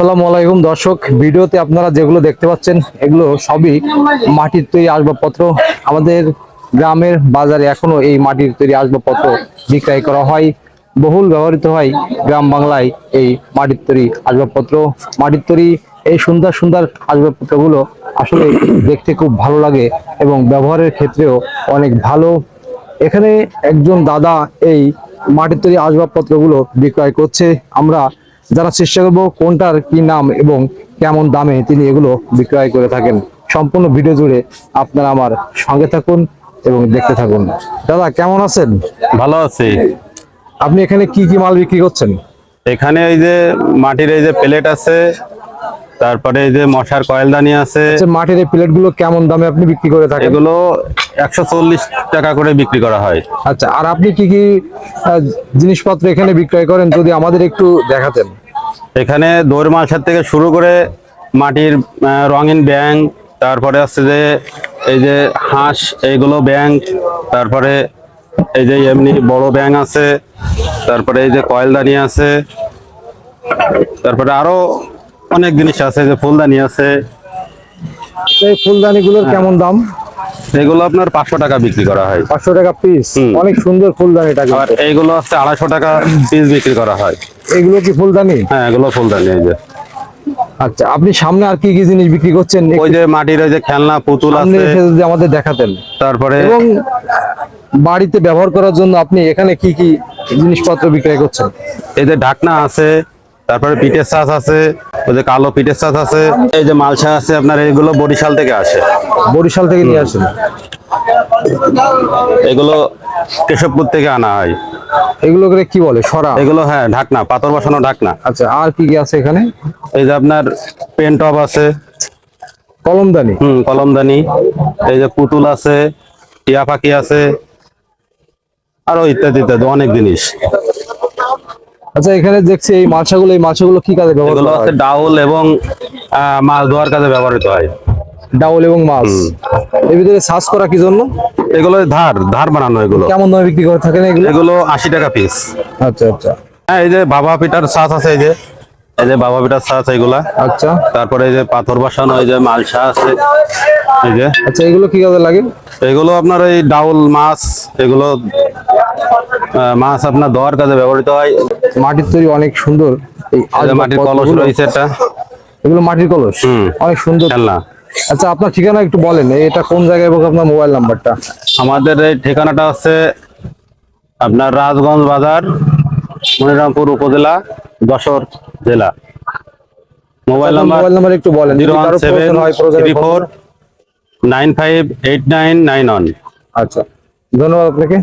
আসসালামু আলাইকুম দর্শক। ভিডিওতে আপনারা যেগুলো দেখতে পাচ্ছেন, এগুলো সবই মাটির তৈরি আসবাবপত্র। আমাদের গ্রামের বাজারে এখনও এই মাটির তৈরি আসবাবপত্র বিক্রয় করা হয়। বহুল ব্যবহৃত হয় গ্রাম বাংলায় এই মাটির তৈরি আসবাবপত্র। মাটির তৈরি এই সুন্দর সুন্দর আসবাবপত্রগুলো আসলে দেখতে খুব ভালো লাগে এবং ব্যবহারের ক্ষেত্রেও অনেক ভালো। এখানে একজন দাদা এই মাটির তৈরি আসবাবপত্রগুলো বিক্রয় করছে। আমরা যারা চেষ্টা করব কোনটার কি নাম এবং কেমন দামে তিনি এগুলো বিক্রয় করে থাকেন। সম্পূর্ণ ভিডিও জুড়ে আপনারা আমার সঙ্গে থাকুন এবং দেখতে থাকুন। দাদা কেমন আছেন? ভালো আছি। আপনি এখানে কি কি মাল বিক্রি করছেন? এখানে এই যে মাটির এই যে প্লেট আছে তারপরে এই যে মশার কয়েলদানি আছে। আচ্ছা মাটির এই প্লেটগুলো কেমন দামে আপনি বিক্রি করে থাকেন? এগুলো একশো চল্লিশ টাকা করে বিক্রি করা হয়। আচ্ছা আর আপনি কি কি জিনিসপত্র এখানে বিক্রয় করেন যদি আমাদের একটু দেখাতেন? এখানে দৌড় মাছের থেকে শুরু করে মাটির রঙিন ব্যাং তারপরে আছে যে এই যে হাঁস এইগুলো ব্যাং তারপরে এই যে এমনি বড় ব্যাং আছে তারপরে এই যে কয়েলদানি আছে তারপরে আরও অনেক জিনিস আছে যে ফুলদানি আছে। এই ফুলদানিগুলোর কেমন দাম? এগুলো আপনার পাঁচশো টাকা বিক্রি করা হয়। পাঁচশো টাকা পিস অনেক সুন্দর ফুলদানিটা আর কিন্তু এইগুলো হচ্ছে আড়াইশো টাকা পিস বিক্রি করা হয়। এগুলো কি ফুলদানি? হ্যাঁ এগুলো ফুলদানি এই যে। আচ্ছা আপনি সামনে আর কি কি জিনিস বিক্রি করছেন? ওই যে মাটির ওই যে খেলনা পুতুল আছে। যদি আমাদের দেখাতেন। তারপরে এবং বাড়িতে ব্যবহার করার জন্য আপনি এখানে কি কি জিনিসপত্র বিক্রয় করছেন? এই যে ঢাকনা আছে তারপরে পিঠের চাষ আছে ওই যে কালো পিঠের চাষ আছে। এই যে মালসা আছে আপনার এগুলো বরিশাল থেকে আসে। বরিশাল থেকে নিয়ে আসেন? এগুলো কেশবপুর থেকে আনা হয়। এগুলো কি বলে সরা? এগুলো হ্যাঁ ঢাকনা পাথর বসানো ঢাকনা। আচ্ছা আর কি কি আছে এখানে? এই যে আপনার পেন টপ আছে। কলমদানি? হুম কলমদানি। এই যে পুতুল আছে টিয়া পাখি আছে। আরও ইত্যাদি ইত্যাদি অনেক জিনিস। আচ্ছা এখানে দেখছি এই মালসাগুলো এই মালসাগুলো কি কাজে ব্যবহার এগুলো হয়? ডাউল এবং মাছ ধোয়ার কাজে ব্যবহৃত হয়। ডাউল এবং মাছ। এর ভিতরে সার্চ করা কি জন্য? এগুলো ধার ধার বানানো এগুলো। কেমন দামে বিক্রি করে থাকেন এগুলো? এগুলো আশি টাকা পিস আচ্ছা আচ্ছা। হ্যাঁ এই যে বাবা পিঠার ছাঁচ আছে এই যে এই যে বাবা পিঠার ছাঁচ এইগুলা আচ্ছা। তারপরে এই যে পাথর বসানো এই যে মালসা আছে এই যে। আচ্ছা এগুলো কি কাজে লাগে? এগুলো আপনার এই ডাউল মাছ এগুলো মাছ আপনার ধোয়ার কাজে ব্যবহৃত হয়। মাটির তৈরি অনেক সুন্দর। এই মাটির কলস রয়েছে এটা। এগুলো মাটির কলস। অনেক সুন্দর। খেলনা। আচ্ছা আপনার ঠিকানা একটু বলেন এটা কোন জায়গায় এবং আপনার মোবাইল নাম্বারটা? আমাদের এই ঠিকানাটা হচ্ছে আপনার রাজগঞ্জ বাজার মনিরামপুর উপজেলা যশোর জেলা। মোবাইল নাম্বার মোবাইল নাম্বার একটু বলেন zero one seven three four. Nine five eight nine nine one. আচ্ছা ধন্যবাদ আপনাকে।